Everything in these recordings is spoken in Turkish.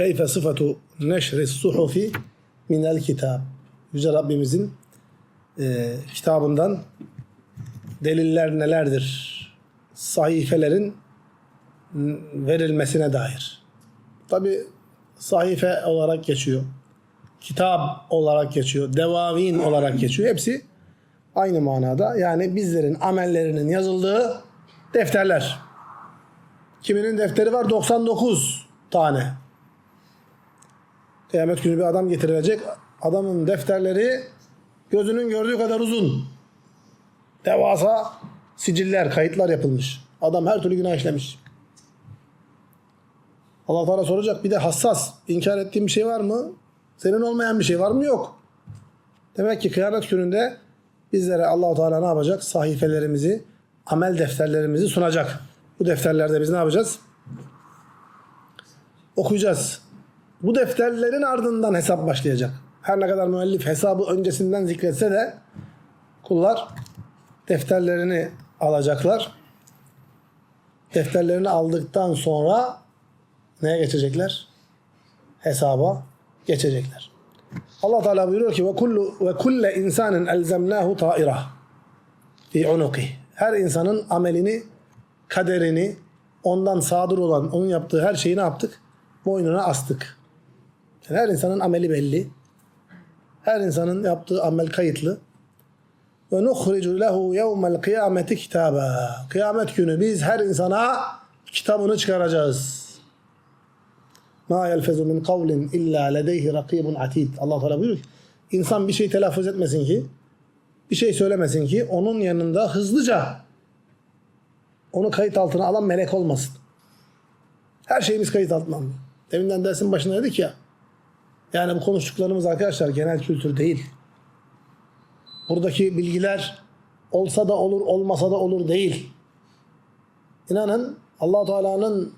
keyfe sıfatu neşri suhufi minel kitab. Yüce Rabbimizin e, kitabından deliller nelerdir? Sahifelerin verilmesine dair. Tabi sahife olarak geçiyor. Kitap olarak geçiyor. Devavin olarak geçiyor. Hepsi aynı manada. Yani bizlerin amellerinin yazıldığı defterler. Kiminin defteri var 99 tane. Kıyamet günü bir adam getirilecek. Adamın defterleri gözünün gördüğü kadar uzun. Devasa siciller, kayıtlar yapılmış. Adam her türlü günah işlemiş. Allah Teala soracak bir de hassas. İnkar ettiğin bir şey var mı? Senin olmayan bir şey var mı? Yok. Demek ki kıyamet gününde bizlere Allah Teala ne yapacak? Sahifelerimizi, amel defterlerimizi sunacak. Bu defterlerde biz ne yapacağız? Okuyacağız. Bu defterlerin ardından hesap başlayacak. Her ne kadar müellif hesabı öncesinden zikretse de kullar defterlerini alacaklar. Defterlerini aldıktan sonra neye geçecekler? Hesaba geçecekler. Allah Teala buyuruyor ki ve kullu ve kulle insanın elzemnahu ta'ira fi unuki. Her insanın amelini, kaderini, ondan sadır olan, onun yaptığı her şeyi ne yaptık? Boynuna astık. Yani her insanın ameli belli. Her insanın yaptığı amel kayıtlı. Ve nuhricu lehu yevmel kıyameti kitaba. Kıyamet günü biz her insana kitabını çıkaracağız. Ma yelfezu min kavlin illa ledeyhi rakibun atid. Allah Teala buyuruyor ki insan bir şey telaffuz etmesin ki bir şey söylemesin ki onun yanında hızlıca onu kayıt altına alan melek olmasın. Her şeyimiz kayıt altına alınıyor. Deminden dersin başında dedik ya yani bu konuştuklarımız arkadaşlar genel kültür değil. Buradaki bilgiler olsa da olur, olmasa da olur değil. İnanın allah Teala'nın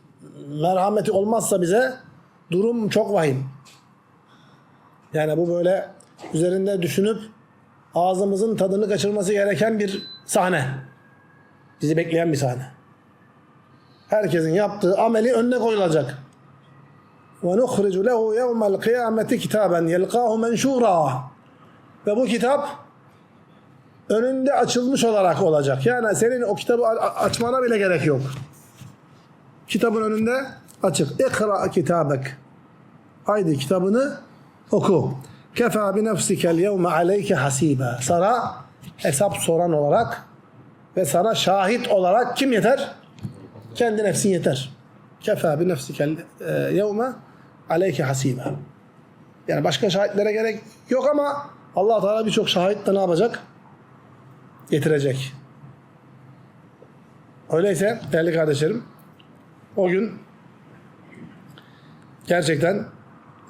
merhameti olmazsa bize durum çok vahim. Yani bu böyle üzerinde düşünüp ağzımızın tadını kaçırması gereken bir sahne. Bizi bekleyen bir sahne. Herkesin yaptığı ameli önüne koyulacak. وَنُخْرِجُ لَهُ يَوْمَ الْقِيَامَةِ كِتَابًا يَلْقَاهُ مَنْشُورًا Ve bu kitap önünde açılmış olarak olacak. Yani senin o kitabı a- açmana bile gerek yok. Kitabın önünde açık. İkra kitabek. Haydi kitabını oku. Kefa bi nefsikel yevme aleyke hasiba. Sana hesap soran olarak ve sana şahit olarak kim yeter? Kendi nefsin yeter. Kefa bi nefsikel e, yevme aleyke hasiba. Yani başka şahitlere gerek yok ama Allah Teala birçok şahit de ne yapacak? Getirecek. Öyleyse değerli kardeşlerim o gün gerçekten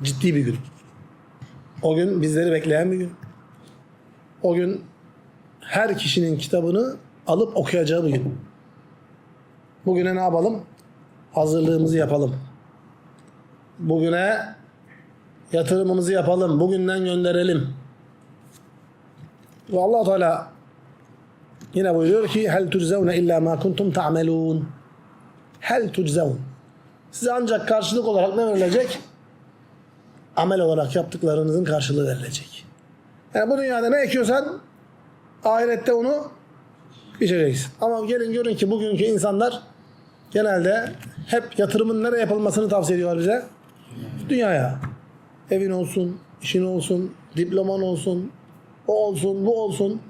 ciddi bir gün. O gün bizleri bekleyen bir gün. O gün her kişinin kitabını alıp okuyacağı bir gün. Bugüne ne yapalım? Hazırlığımızı yapalım. Bugüne yatırımımızı yapalım. Bugünden gönderelim. Ve allah Teala yine buyuruyor ki hel tuczevne illa ma kuntum ta'melun. Hel tuczevun. Size ancak karşılık olarak ne verilecek? Amel olarak yaptıklarınızın karşılığı verilecek. Yani bu dünyada ne ekiyorsan ahirette onu biçeceksin. Ama gelin görün ki bugünkü insanlar genelde hep yatırımın nereye yapılmasını tavsiye ediyorlar bize? Dünyaya. Evin olsun, işin olsun, diploman olsun, o olsun, bu olsun.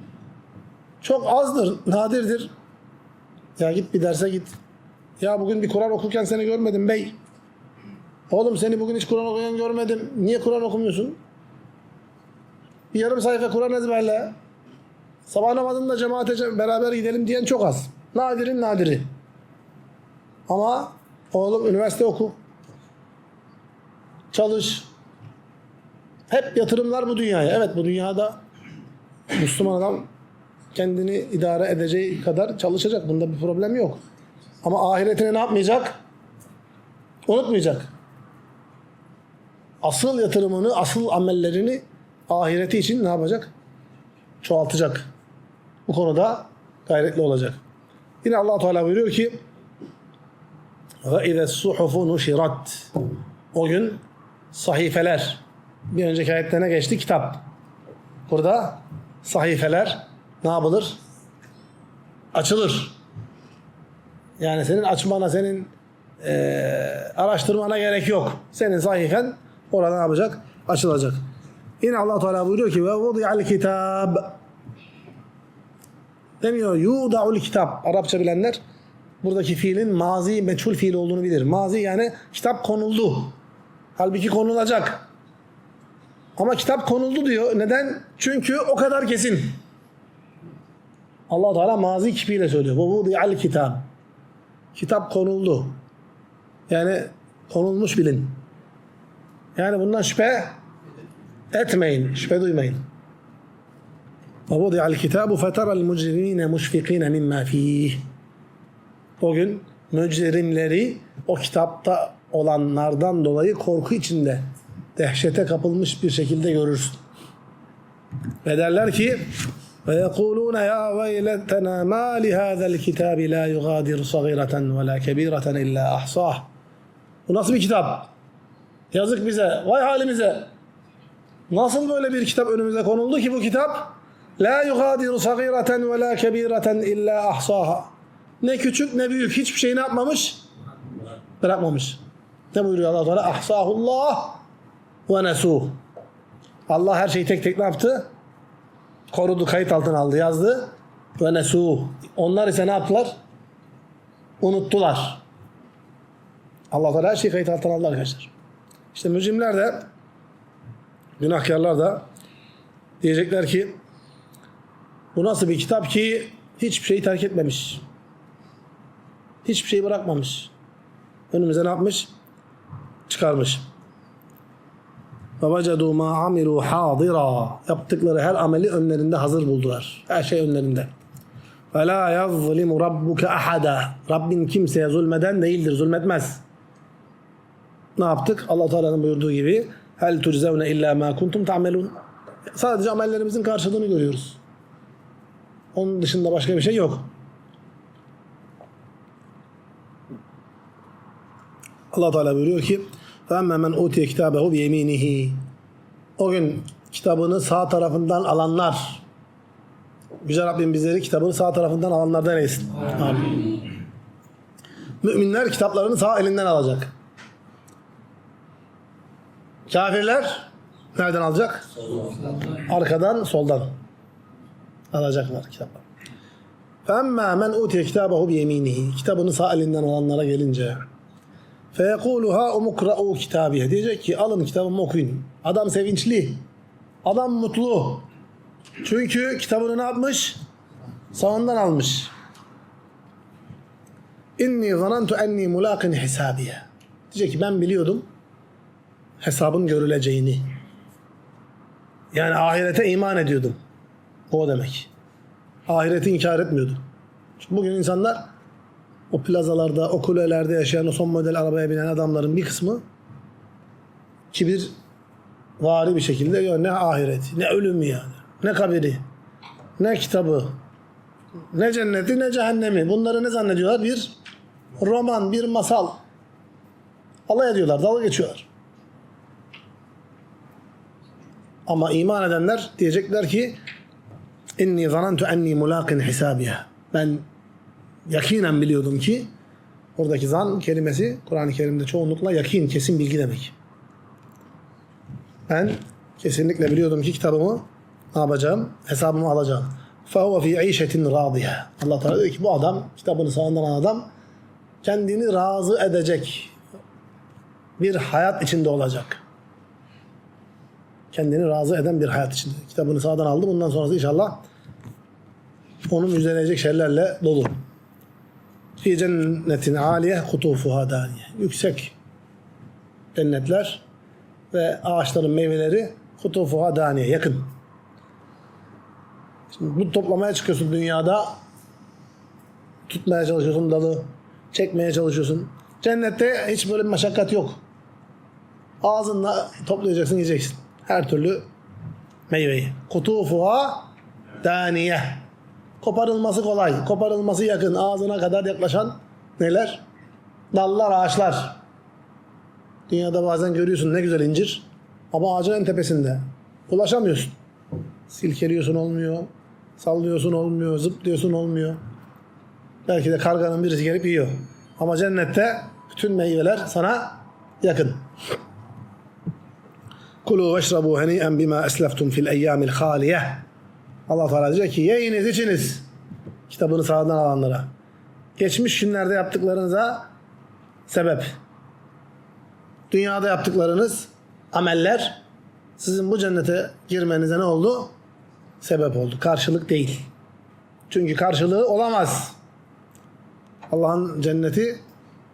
Çok azdır, nadirdir. Ya git bir derse git. Ya bugün bir Kur'an okurken seni görmedim bey. Oğlum seni bugün hiç Kur'an okuyan görmedim. Niye Kur'an okumuyorsun? Bir yarım sayfa Kur'an ezberle. Sabah namazında cemaate ce- beraber gidelim diyen çok az. Nadirin nadiri. Ama oğlum üniversite oku. Çalış. Hep yatırımlar bu dünyaya. Evet bu dünyada Müslüman adam kendini idare edeceği kadar çalışacak. Bunda bir problem yok. Ama ahiretini ne yapmayacak? Unutmayacak. Asıl yatırımını, asıl amellerini ahireti için ne yapacak? Çoğaltacak. Bu konuda gayretli olacak. Yine Allah Teala buyuruyor ki ve ize suhufu nuşirat. O gün sahifeler. Bir önceki ayette ne geçti? Kitap. Burada sahifeler ne yapılır? Açılır. Yani senin açmana, senin eee, araştırmana gerek yok. Senin sahifen orada ne yapacak? Açılacak. Yine Allah Teala buyuruyor ki ve vudiyal kitab demiyor yuda'ul kitap. Arapça bilenler buradaki fiilin mazi meçhul fiil olduğunu bilir. Mazi yani kitap konuldu. Halbuki konulacak. Ama kitap konuldu diyor. Neden? Çünkü o kadar kesin. Allah Teala mazi kipiyle söylüyor. Bu vudiyal kitap. Kitap konuldu. Yani konulmuş bilin. Yani bundan şüphe etmeyin, şüphe duymayın. وَوُضِعَ الْكِتَابُ فَتَرَى الْمُجْرِمِينَ مُشْفِقِينَ مِمَّا ف۪يهِ O gün mücrimleri o kitapta olanlardan dolayı korku içinde dehşete kapılmış bir şekilde görürsün. Ve derler ki ve yekulûne ya veyletena ma li lihâzel kitâbi la yugâdir sagireten ve la kebireten illâ ahsah. Bu nasıl bir kitap? Yazık bize, vay halimize. Nasıl böyle bir kitap önümüze konuldu ki bu kitap? La yugâdiru sagireten ve la kebireten illa ahsaha. Ne küçük ne büyük hiçbir şey ne yapmamış? Bırakmamış. Ne buyuruyor Allah Teala? Ahsahullah ve nesuh. Allah her şeyi tek tek ne yaptı? Korudu, kayıt altına aldı, yazdı. Ve nesuh. Onlar ise ne yaptılar? Unuttular. Allah Teala her şeyi kayıt altına aldı arkadaşlar. İşte mücrimler de günahkarlar da diyecekler ki bu nasıl bir kitap ki hiçbir şeyi terk etmemiş. Hiçbir şeyi bırakmamış. Önümüze ne yapmış? Çıkarmış. وَوَجَدُوا مَا عَمِلُوا حَاضِرًا Yaptıkları her ameli önlerinde hazır buldular. Her şey önlerinde. وَلَا يَظْلِمُ رَبُّكَ أَحَدًا Rabbin kimseye zulmeden değildir, zulmetmez. Ne yaptık? Allah Teala'nın buyurduğu gibi hel tuczevne illa ma kuntum ta'melun. Sadece amellerimizin karşılığını görüyoruz. Onun dışında başka bir şey yok. Allah Teala buyuruyor ki فَاَمَّا مَنْ اُوتِيَ كِتَابَهُ بِيَم۪ينِهِ O gün kitabını sağ tarafından alanlar Yüce Rabbim bizleri kitabını sağ tarafından alanlardan eylesin. Amin. Müminler kitaplarını sağ elinden alacak. Kafirler nereden alacak? Arkadan, soldan alacaklar kitapları. فَاَمَّا مَنْ اُوتِيَ كِتَابَهُ بِيَم۪ينِهِ Kitabını sağ elinden alanlara gelince Feyekuluha umukra'u kitabiye. Diyecek ki alın kitabımı okuyun. Adam sevinçli. Adam mutlu. Çünkü kitabını ne yapmış? Sağından almış. İnni zanantu enni mulakin hesabiye. Diyecek ki ben biliyordum hesabın görüleceğini. Yani ahirete iman ediyordum. O demek. Ahireti inkar etmiyordum. Çünkü bugün insanlar o plazalarda, o kulelerde yaşayan o son model arabaya binen adamların bir kısmı kibir vari bir şekilde diyor ne ahireti, ne ölümü yani, ne kabiri, ne kitabı, ne cenneti, ne cehennemi. Bunları ne zannediyorlar? Bir roman, bir masal. Alay ediyorlar, dalga geçiyorlar. Ama iman edenler diyecekler ki inni zanantu enni mulaqin hisabiye. Ben yakinen biliyordum ki oradaki zan kelimesi Kur'an-ı Kerim'de çoğunlukla yakin, kesin bilgi demek. Ben kesinlikle biliyordum ki kitabımı ne yapacağım? Hesabımı alacağım. فَهُوَ فِي عِيشَةٍ رَاضِيَةٍ Allah Teala diyor ki bu adam, kitabını sağından alan adam kendini razı edecek bir hayat içinde olacak kendini razı eden bir hayat içinde. Kitabını sağdan aldı. Bundan sonrası inşallah onun müjdeleyecek şeylerle dolu. Fi cennetin aliye kutufuha daniye. Yüksek cennetler ve ağaçların meyveleri kutufuha daniye. Yakın. Şimdi bu toplamaya çıkıyorsun dünyada. Tutmaya çalışıyorsun dalı. Çekmeye çalışıyorsun. Cennette hiç böyle bir meşakkat yok. Ağzınla toplayacaksın, yiyeceksin her türlü meyveyi. Kutufuha daniye. Koparılması kolay, koparılması yakın, ağzına kadar yaklaşan neler? Dallar, ağaçlar. Dünyada bazen görüyorsun ne güzel incir. Ama ağacın en tepesinde. Ulaşamıyorsun. Silkeliyorsun olmuyor. Sallıyorsun olmuyor. Zıplıyorsun olmuyor. Belki de karganın birisi gelip yiyor. Ama cennette bütün meyveler sana yakın. Kulu veşrabu heni'en bima esleftum fil eyyamil haliye. Allah Teala diyecek ki yiyiniz içiniz. Kitabını sağdan alanlara. Geçmiş günlerde yaptıklarınıza sebep. Dünyada yaptıklarınız ameller sizin bu cennete girmenize ne oldu? Sebep oldu. Karşılık değil. Çünkü karşılığı olamaz. Allah'ın cenneti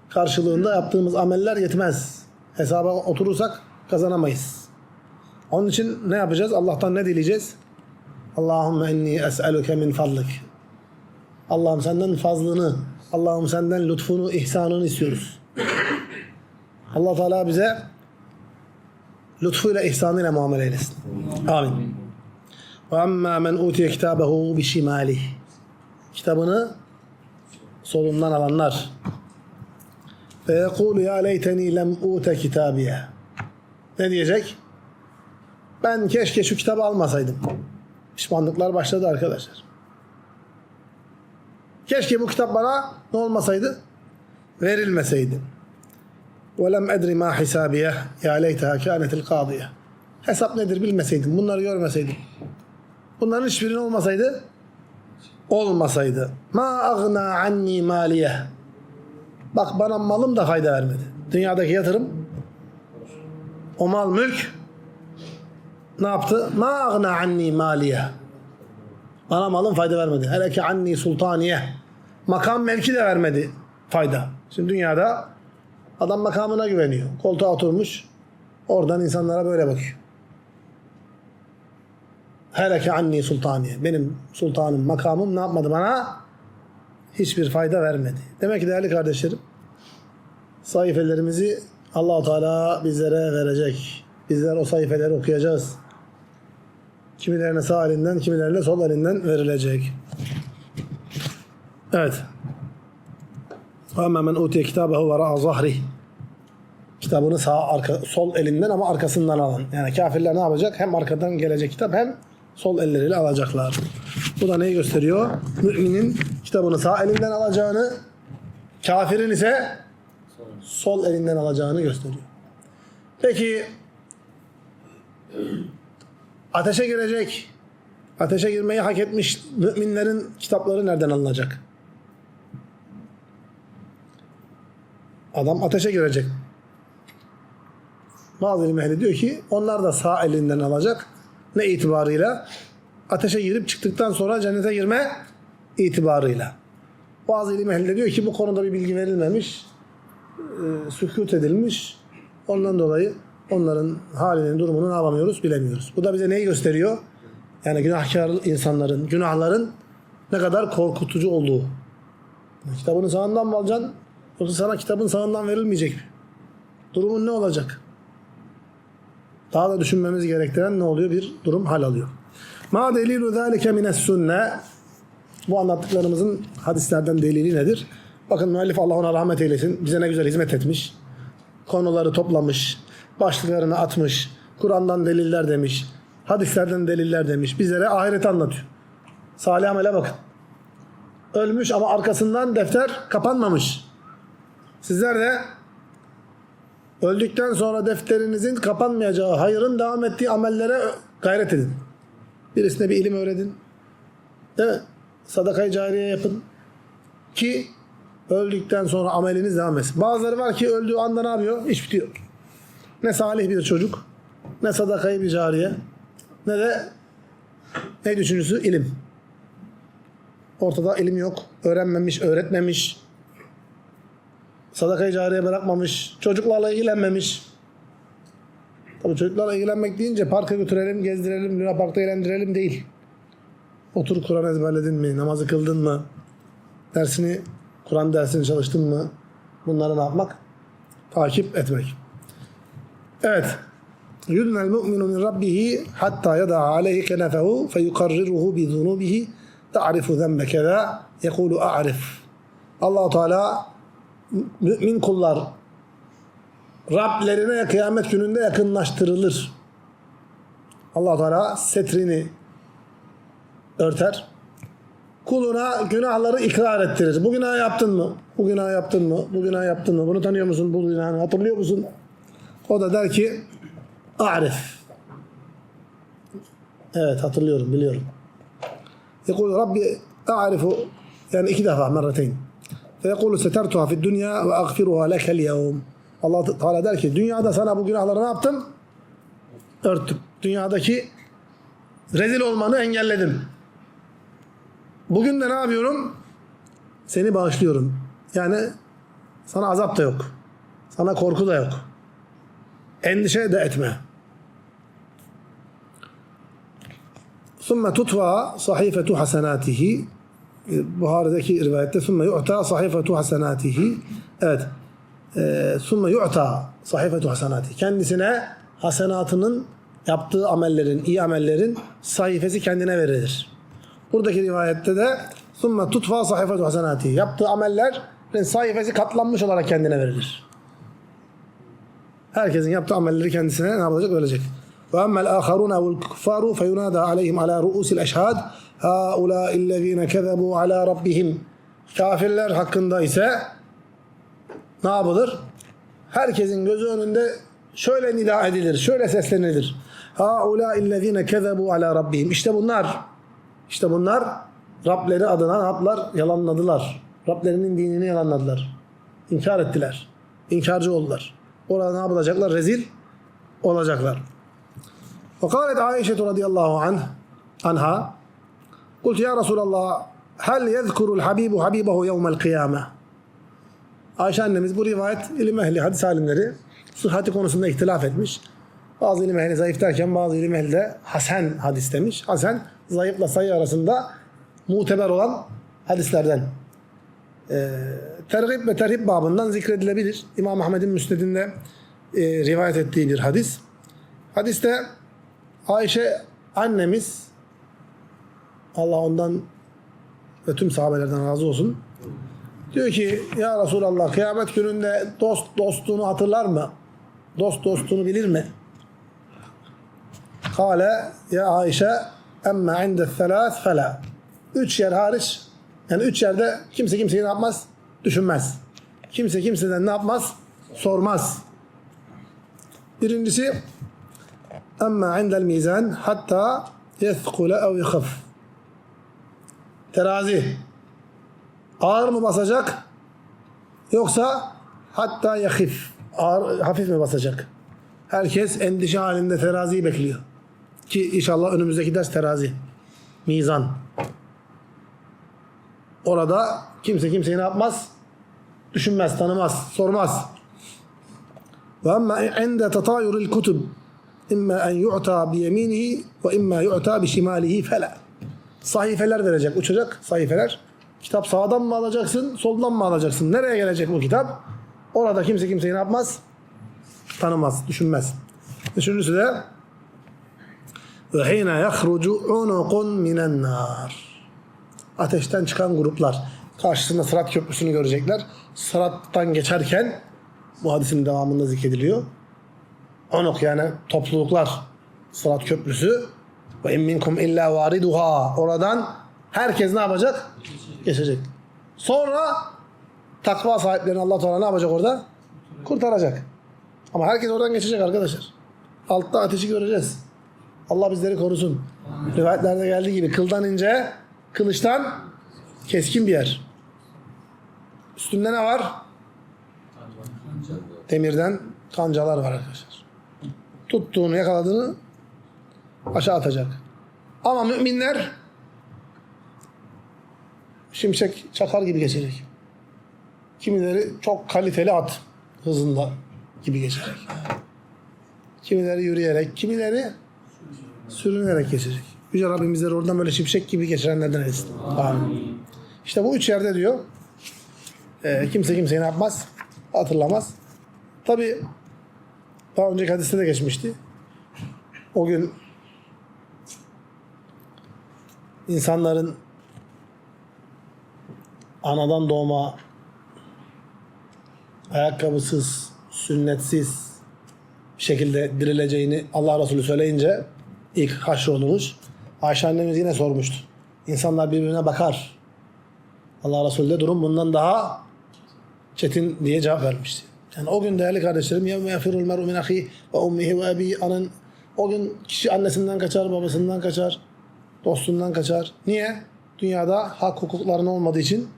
karşılığında yaptığımız ameller yetmez. Hesaba oturursak kazanamayız. Onun için ne yapacağız? Allah'tan ne dileyeceğiz? Allahümme inni es'eluke min fadlik. Allah'ım senden fazlını, Allah'ım senden lütfunu, ihsanını istiyoruz. Allah Teala bize lütfuyla, ihsanıyla muamele eylesin. Amin. Ve amma men utiye kitabehu bi şimalih. Kitabını solundan alanlar. Ve yekulu ya leyteni lem ute kitabiye. Ne diyecek? Ben keşke şu kitabı almasaydım Pişmanlıklar başladı arkadaşlar. Keşke bu kitap bana ne olmasaydı? Verilmeseydi. وَلَمْ اَدْرِ مَا حِسَابِيَهْ يَا لَيْتَهَا كَانَتِ الْقَاضِيَةِ Hesap nedir bilmeseydim, bunları görmeseydim. Bunların hiçbirinin olmasaydı, olmasaydı. مَا أَغْنَا عَنِّي مَالِيَهْ Bak bana malım da fayda vermedi. Dünyadaki yatırım, o mal mülk ne yaptı? Ma agna anni maliye. Bana malın fayda vermedi. Hele anni sultaniye. Makam mevki de vermedi fayda. Şimdi dünyada adam makamına güveniyor. Koltuğa oturmuş. Oradan insanlara böyle bakıyor. Hele anni sultaniye. Benim sultanım, makamım ne yapmadı bana? Hiçbir fayda vermedi. Demek ki değerli kardeşlerim sayfelerimizi allah Teala bizlere verecek. Bizler o sayfeleri okuyacağız. Kimilerine sağ elinden, kimilerine sol elinden verilecek. Evet. Ama men utiye kitabehu vera zahri. Kitabını sağ arka, sol elinden ama arkasından alan. Yani kafirler ne yapacak? Hem arkadan gelecek kitap hem sol elleriyle alacaklar. Bu da neyi gösteriyor? Müminin kitabını sağ elinden alacağını, kafirin ise sol elinden alacağını gösteriyor. Peki ateşe girecek, ateşe girmeyi hak etmiş müminlerin kitapları nereden alınacak? Adam ateşe girecek. Bazı ilim ehli diyor ki onlar da sağ elinden alacak. Ne itibarıyla? Ateşe girip çıktıktan sonra cennete girme itibarıyla. Bazı ilim ehli diyor ki bu konuda bir bilgi verilmemiş. E, sükut edilmiş. Ondan dolayı onların halinin durumunu ne yapamıyoruz bilemiyoruz. Bu da bize neyi gösteriyor? Yani günahkar insanların, günahların ne kadar korkutucu olduğu. Kitabını sağından mı alacaksın? Yoksa sana kitabın sağından verilmeyecek mi? Durumun ne olacak? Daha da düşünmemiz gerektiren ne oluyor? Bir durum hal alıyor. Ma delilu zalike mines sünne. Bu anlattıklarımızın hadislerden delili nedir? Bakın müellif Allah ona rahmet eylesin. Bize ne güzel hizmet etmiş. Konuları toplamış. Başlıklarını atmış. Kur'an'dan deliller demiş. Hadislerden deliller demiş. Bizlere ahireti anlatıyor. Salih amele bakın. Ölmüş ama arkasından defter kapanmamış. Sizler de öldükten sonra defterinizin kapanmayacağı, hayırın devam ettiği amellere gayret edin. Birisine bir ilim öğretin. Değil mi? Sadakayı cariye yapın. Ki öldükten sonra ameliniz devam etsin. Bazıları var ki öldüğü anda ne yapıyor? İş bitiyor. Ne salih bir çocuk, ne sadakayı bir cariye, ne de ne düşüncüsü? ilim. Ortada ilim yok. Öğrenmemiş, öğretmemiş. Sadakayı cariye bırakmamış. Çocuklarla ilgilenmemiş. Tabii çocuklarla ilgilenmek deyince parka götürelim, gezdirelim, Luna Park'ta eğlendirelim değil. Otur Kur'an ezberledin mi? Namazı kıldın mı? Dersini, Kur'an dersini çalıştın mı? Bunları ne yapmak? Takip etmek. Evet. Yudnel mu'minu min rabbihi hatta yada aleyhi kenefehu feyukarriruhu bi zunubihi ta'rifu zenbe keza yekulu a'rif. allah Teala mümin kullar Rablerine kıyamet gününde yakınlaştırılır. allah Teala setrini örter. Kuluna günahları ikrar ettirir. Bu günah yaptın mı? Bu günah yaptın mı? Bu günah yaptın mı? Bunu tanıyor musun? Bu günahını hatırlıyor musun? O da der ki A'rif. Evet hatırlıyorum biliyorum. Yekul Rabbi a'rifu yani iki defa merreteyn. Feyekulu setertuha fid dünya ve agfiruha lekel yevm. Allah Teala der ki dünyada sana bu günahları ne yaptım? Örttüm. Dünyadaki rezil olmanı engelledim. Bugün de ne yapıyorum? Seni bağışlıyorum. Yani sana azap da yok. Sana korku da yok. Endişe de etme. ثم tutva sahifetu hasenatihi Buhari'deki rivayette ثم yu'ta sahifetu hasenatihi evet e, ثم yu'ta sahifetu hasenatihi kendisine hasenatının yaptığı amellerin, iyi amellerin sayfası kendine verilir. Buradaki rivayette de ثم tutfa sahifetu hasenatihi yaptığı amellerin sayfası katlanmış olarak kendine verilir. Herkesin yaptığı amelleri kendisine ne yapacak? Ölecek. Ve emmel aharuna vel kuffaru feyunada aleyhim ala ruusil eşhad haula illezine kezebu ala rabbihim. Kafirler hakkında ise ne yapılır? Herkesin gözü önünde şöyle nida edilir, şöyle seslenilir. Haula illezine kezebu ala rabbihim. İşte bunlar. İşte bunlar Rableri adına ne? Yalanladılar. Rablerinin dinini yalanladılar. İnkar ettiler. İnkarcı oldular. Orada ne yapılacaklar? Rezil olacaklar. وقالت عائشة رضي الله عنه عنها قلت يا رسول الله هل يذكر الحبيب حبيبه يوم القيامة Ayşe annemiz bu rivayet ilim ehli, hadis alimleri sıhhati konusunda ihtilaf etmiş. Bazı ilim ehli zayıf derken bazı ilim ehli de hasen hadis demiş. Hasen zayıfla sayı arasında muteber olan hadislerden. Ee, tergib ve terhib babından zikredilebilir. İmam Ahmed'in müsnedinde e, rivayet ettiği bir hadis. Hadiste Ayşe annemiz Allah ondan ve tüm sahabelerden razı olsun. Diyor ki ya Resulallah kıyamet gününde dost dostluğunu hatırlar mı? Dost dostluğunu bilir mi? Kale ya Ayşe emme inde thelâth felâ. Üç yer hariç yani üç yerde kimse kimseyi ne yapmaz? Düşünmez. Kimse kimseden ne yapmaz? Sormaz. Birincisi Amma indel mizan hatta yethkule ev yakhaf. Terazi ağır mı basacak yoksa hatta yahif ağır hafif mi basacak? Herkes endişe halinde teraziyi bekliyor. Ki inşallah önümüzdeki ders terazi. Mizan. Orada kimse kimseyi ne yapmaz? Düşünmez, tanımaz, sormaz. Ve amma inde tatayuril kutub İmma en yu'ta bi yeminihi ve imma yu'ta bi şimalihi fela. Sahifeler verecek, uçacak sahifeler. Kitap sağdan mı alacaksın, soldan mı alacaksın? Nereye gelecek bu kitap? Orada kimse kimseyi ne yapmaz? Tanımaz, düşünmez. Üçüncüsü de ve hine yahrucu unukun minen nar. Ateşten çıkan gruplar. Karşısında Sırat Köprüsü'nü görecekler. Sırat'tan geçerken bu hadisin devamında zikrediliyor. Onuk yani topluluklar. Sırat Köprüsü. Ve in minkum illa variduha. Oradan herkes ne yapacak? Geçecek. Sonra takva sahiplerini Allah Teala ne yapacak orada? Kurtaracak. Ama herkes oradan geçecek arkadaşlar. Altta ateşi göreceğiz. Allah bizleri korusun. Rivayetlerde geldiği gibi kıldan ince, kılıçtan keskin bir yer. Üstünde ne var? Demirden kancalar var arkadaşlar. Tuttuğunu, yakaladığını aşağı atacak. Ama müminler şimşek çakar gibi geçecek. Kimileri çok kaliteli at hızında gibi geçecek. Kimileri yürüyerek, kimileri sürünerek geçecek. Yüce Rabbim oradan böyle şimşek gibi geçirenlerden etsin. Amin. İşte bu üç yerde diyor e, kimse kimseyi ne yapmaz? Hatırlamaz. Tabi daha önceki hadiste de geçmişti. O gün insanların anadan doğma ayakkabısız, sünnetsiz şekilde dirileceğini Allah Resulü söyleyince ilk haşrolunmuş. Ayşe annemiz yine sormuştu. İnsanlar birbirine bakar. Allah Resulü de durum bundan daha çetin diye cevap vermişti. Yani o gün değerli kardeşlerim yevme yafirul mer'u min ahi ve ummihi ve abi anın o gün kişi annesinden kaçar, babasından kaçar, dostundan kaçar. Niye? Dünyada hak hukukların olmadığı için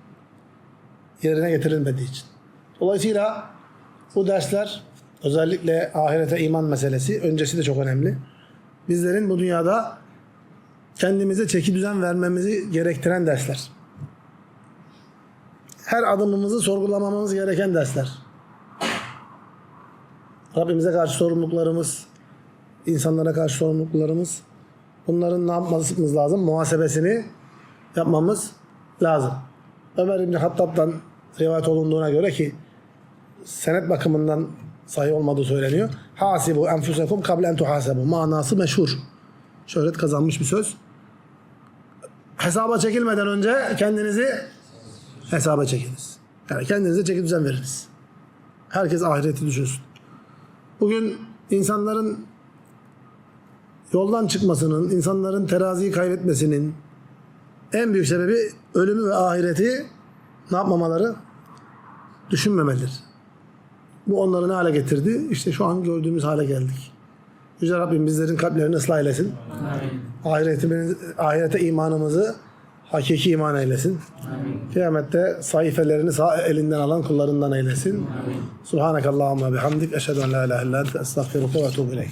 yerine getirilmediği için. Dolayısıyla bu dersler özellikle ahirete iman meselesi öncesi de çok önemli. Bizlerin bu dünyada kendimize çeki düzen vermemizi gerektiren dersler. Her adımımızı sorgulamamamız gereken dersler. Rabbimize karşı sorumluluklarımız, insanlara karşı sorumluluklarımız bunların ne yapmamız lazım? Muhasebesini yapmamız lazım. Ömer İbni Hattab'dan rivayet olunduğuna göre ki senet bakımından sahih olmadığı söyleniyor. Hasibu enfusekum kable en tuhasebu. Manası meşhur. Şöhret kazanmış bir söz. Hesaba çekilmeden önce kendinizi hesaba çekiniz. Yani kendinize çeki düzen veriniz. Herkes ahireti düşünsün. Bugün insanların yoldan çıkmasının, insanların teraziyi kaybetmesinin en büyük sebebi ölümü ve ahireti ne yapmamaları? Düşünmemeleri. Bu onları ne hale getirdi? İşte şu an gördüğümüz hale geldik. Yüce Rabbim bizlerin kalplerini ıslah eylesin. Ahiretimiz, ahirete imanımızı hakiki iman eylesin. Kıyamette sayfelerini sağ elinden alan kullarından eylesin. Subhanakallahumma bihamdik. Eşhedü en la ilahe illa ente estağfiruke ve etûbü ileyk.